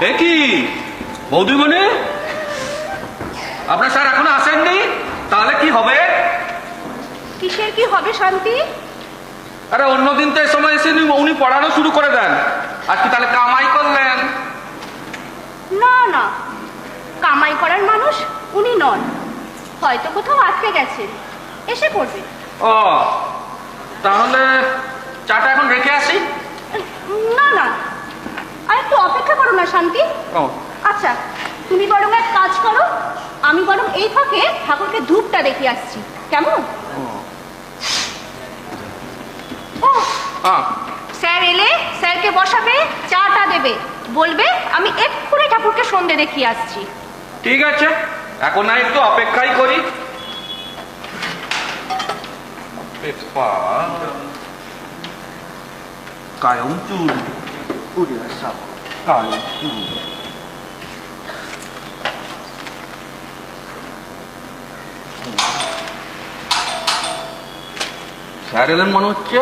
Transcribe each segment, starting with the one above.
এ কি? বৌদিমণি আপনার স্যার এখনও আসেননি? তাহলে কি হবে? কিসের কি হবে শান্তি? আরে অন্যদিন তো এই সময় এসে উনি- পড়ানো শুরু করে দেন। আর কি তাহলে কামাই করলেন? না না। কামাই করার মানুষ উনি নন। হয়তো কোথাও আটকে গেছেন এসে পড়বে। ও তাহলে চাটা এখন রেখে আসি না না আর একটু অপেক্ষা করো না শান্তি। আচ্ছা তুমি বরং এক কাজ করো আমি বরং এই ফাঁকে ঠাকুরকে ধূপটা দেখে আসছি। কেমন? স্যার এলে স্যারকে বসাবে চাটা দেবে। বলবে আমি এক্ষুনি ঠাকুরকে সন্ধে দেখিয়ে আসছি। ঠিক আছে এখন না একটু অপেক্ষাই করি। কায়মচুর উড়ে কায়মচুর স্যার এলেন মনে হচ্ছে?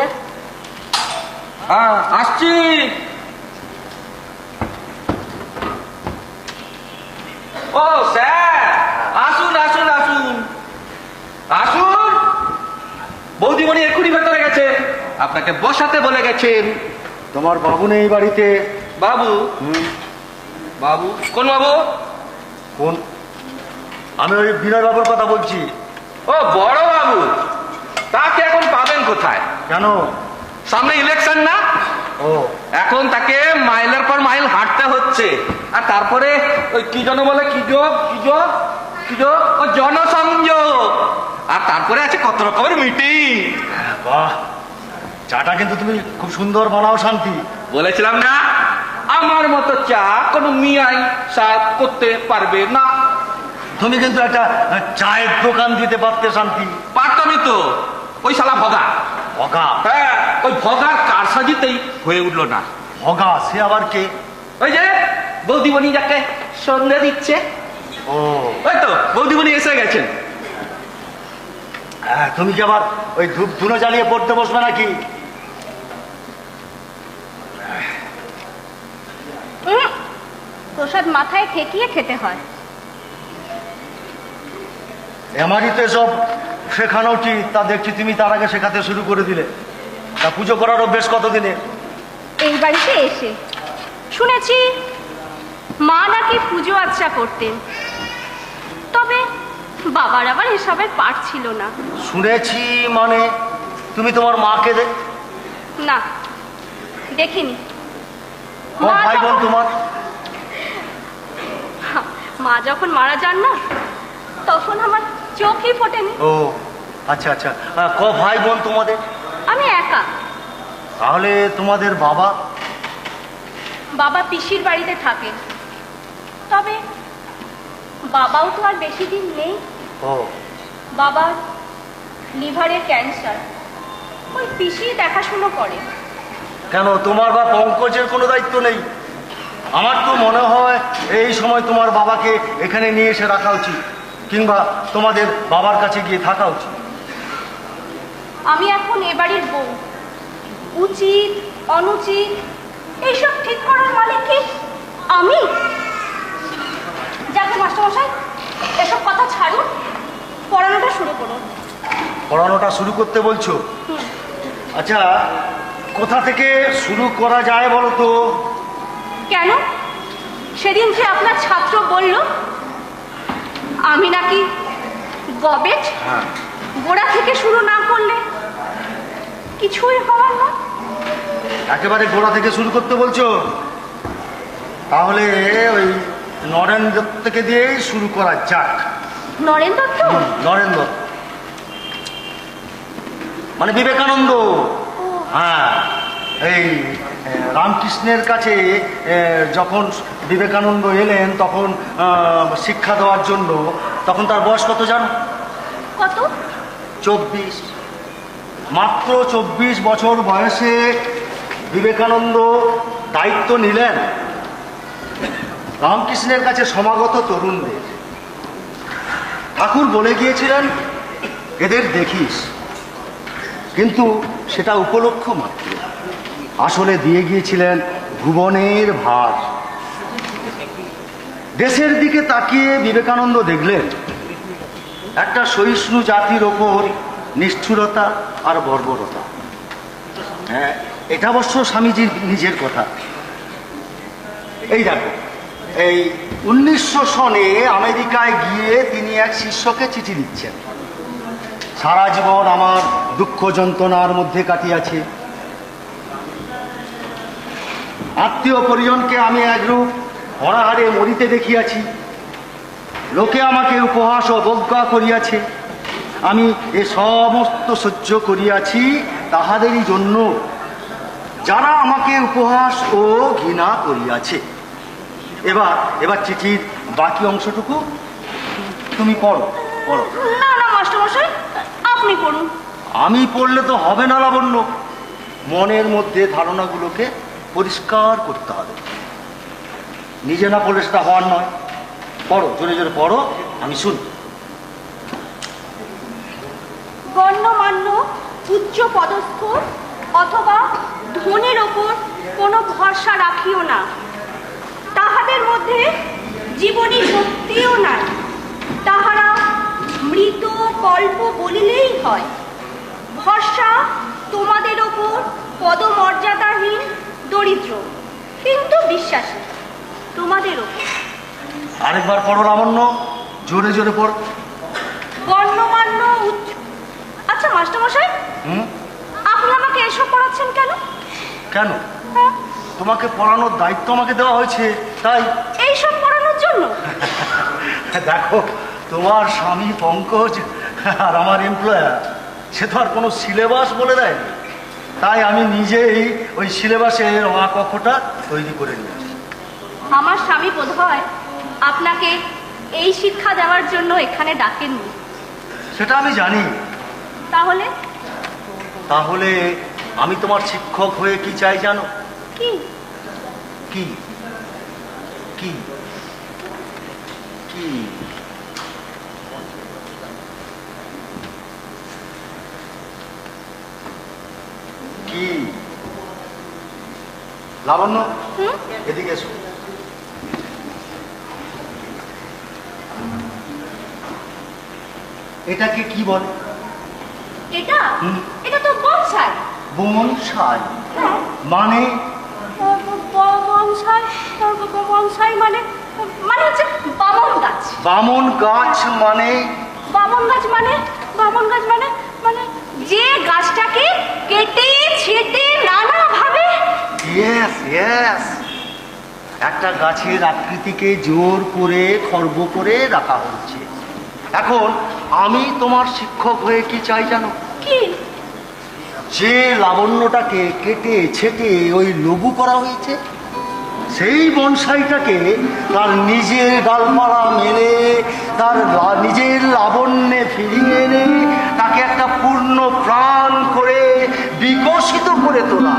হ্যাঁ আসছি। ও, স্যার, আসুন আসুন আসুন। আসুন। বৌদিমণি এক্ষুনি ভেতরে গেছে। আপনাকে বসাতে বলে গেছেন। তোমার বাবু নেই বাড়িতে। বাবু। বাবু। কোন বাবু? কোন? আমি ওই বিনয় বাবুর কথা বলছি। ও বড় বাবু। তাকে এখন পাবেন কোথায়? কেন? সামনে ইলেকশন না? ও। এখন তাকে মাইলের পর মাইল হাঁটতে হচ্ছে। আর তারপরে ওই কি জন বলে কি যোগ কি যোগ কি যোগ ও জনসংযোগ। আর তারপরে আছে কত রকমের মিটিং বাহ। চাটা কিন্তু তুমি খুব সুন্দর বানাও শান্তি। বলেছিলাম না? আমার মতো চা কোনো মিয়াই সাহেব করতে পারবে না। তুমি কিন্তু একটা চায়ের দোকান দিতে পারতে শান্তি। পারতামই তো। ওই শালা ভগা। ভগা? হ্যাঁ ওই ভগার কারসাজিতেই হয়ে উঠল না। ভগা সে আবার কে? ওই যে বৌদিমণি যাকে সন্ধ্যে দিচ্ছে। ও। ওই তো বৌদিমণি এসে গেছেন। হ্যাঁ, তুমি কি আবার ওই ধূপ ধুনো জ্বালিয়ে পড়তে বসবে নাকি? প্রসাদ মাথায় ঠেকিয়ে খেতে হয়। আমারই তো এসব শেখানো উচিত তা দেখছি তুমি তার আগে শেখাতে শুরু করে দিলে। তা পুজো করার অভ্যেস কতদিনে এই বাড়িতে এসে। শুনেছি মা নাকি পুজো আচ্ছা করতেন। তবে বাবার আবার এসবের পাঠ ছিল না। শুনেছি মানে তুমি তোমার মাকে দে না দেখিনি। ভাই বোন তোমার? মা যখন মারা যান না তখন আমার চোখই ফোটেনি। ও আচ্ছা আচ্ছা। ক ভাই বোন তোমাদের? আমি একা। তাহলে তোমাদের বাবা? বাবা পিসির বাড়িতে থাকে। তবে বাবাও তো আর বেশি দিন নেই। ও। বাবা লিভারের ক্যান্সার। ওই পিসি দেখাশুনো করে। কেন তোমার বা পঙ্কজের কোনো দায়িত্ব নেই? আমার তো মনে হয় এই সময় তোমার বাবাকে এখানে নিয়ে এসে রাখা উচিত কিংবা তোমাদের বাবার কাছে গিয়ে থাকা উচিত। আমি এখন এ বাড়ির বউ। উচিত অনুচিত এইসব ঠিক করার মালিক কি? আমি? যাকে মাস্টারমশাই এসব কথা ছাড়ুন পড়ানোটা শুরু করুন। পড়ানোটা শুরু করতে বলছো? আচ্ছা কোথা থেকে শুরু করা যায় বলো তো? কেন? সেদিন যে আপনার ছাত্র বলল আমি নাকি গবেট হ্যাঁ। গোড়া থেকে শুরু না করলে কিছুই হওয়ার না? একেবারে গোড়া থেকে শুরু করতে বলছো? তাহলে ওই নরেন্দ্র থেকে দিয়েই শুরু করা যাক। নরেন দত্ত? নরেন্দ্র মানে বিবেকানন্দ। হ্যাঁ এই রামকৃষ্ণের কাছে যখন বিবেকানন্দ এলেন তখন শিক্ষা দেওয়ার জন্য তখন তার বয়স কত জানো? কত? চব্বিশ। মাত্র চব্বিশ বছর বয়সে বিবেকানন্দ দায়িত্ব নিলেন রামকৃষ্ণের কাছে সমাগত তরুণদের। ঠাকুর বলে গিয়েছিলেন এদের দেখিস। কিন্তু সেটা উপলক্ষ মাত্র। আসলে দিয়ে গিয়েছিলেন ভুবনের ভার। দেশের দিকে তাকিয়ে বিবেকানন্দ দেখলেন, একটা সহিষ্ণু জাতির ওপর নিষ্ঠুরতা আর বর্বরতা। হ্যাঁ এটা অবশ্য স্বামীজির নিজের কথা। এই দেখো, এই উনিশশো সনে আমেরিকায় গিয়ে তিনি এক শিষ্যকে চিঠি দিচ্ছেন সারা জীবন আমার দুঃখ যন্ত্রণার মধ্যে কাটিয়াছে আত্মীয় পরিজনকে আমি একরূপ অনাহারে মরিতে দেখিয়াছি। লোকে আমাকে উপহাস ও অবজ্ঞা করিয়াছে। আমি এ সমস্ত সহ্য করিয়াছি তাহাদেরই জন্য যারা আমাকে উপহাস ও ঘৃণা করিয়াছে। এবার এবার চিঠির বাকি অংশটুকু তুমি পড়ো পড়ো। না না মাস্টারমশাই আপনি পড়ুন। আমি পড়লে তো হবে না লাবণ্য। মনের মধ্যে ধারণাগুলোকে পরিষ্কার করতে হবে। নিজে না পড়লে সেটা হওয়ার নয়। পড়ো, জোরে জোরে পড়ো, আমি শুনি। গণ্যমান্য, উচ্চ পদস্থ অথবা ধনের ওপর কোনো ভরসা রাখিও না। তাহাদের মধ্যে জীবনী শক্তিও নাই। তাহারা মৃত কল্প বলিলেই হয়। ভরসা তোমাদের ওপর বিশ্বাসী। তোমাদের ওপর। আরেকবার পড়ো লাবণ্য জোরে জোরে পড়। গণ্যমান্য উচ্চ আচ্ছা মাস্টারমশাই হুম? আপনি আমাকে এসব পড়াচ্ছেন কেন? কেন? হ্যাঁ? তোমাকে পড়ানোর দায়িত্ব আমাকে দেওয়া হয়েছে তাই। এইসব পড়ানোর জন্য? দেখো তোমার স্বামী পঙ্কজ আর আমার এমপ্লয়ার সে তো আর কোনো সিলেবাস বলে দেয় তাই আমি নিজেই ওই সিলেবাসের অ কক্ষটা তৈরি করে নিয়েছি আমার স্বামী বোধহয় আপনাকে এই শিক্ষা দেওয়ার জন্য এখানে ডাকেননি। সেটা আমি জানি। তাহলে? তাহলে আমি তোমার শিক্ষক হয়ে কি চাই জানো? কি? কি? কি? কি? লাবণ্য এদিকে এসো। এটাকে কি বলে? এটা? এটা তো বনসাই। বনসাই? হ্যাঁ। মানে? বনসাই বনসাই মানে মানে হচ্ছে বামন গাছ। বামন গাছ মানে? বামন গাছ মানে বামন গাছ মানে মানে যে গাছটাকে কেটে ছেটে নানা ভাবে ইয়েস একটা গাছের আকৃতিকে জোর করে খর্ব করে রাখা হচ্ছে। এখন আমি তোমার শিক্ষক হয়ে কি চাই জানো? কি? যে লাবণ্যটাকে কেটে ছেটে ওই লঘু করা হয়েছে সেই বনসাইটাকে তার নিজের ডালপালা মেলে তার নিজের লাবণ্যে ফিরিয়ে এনে তাকে একটা পূর্ণ প্রাণ করে বিকশিত করে তোলা।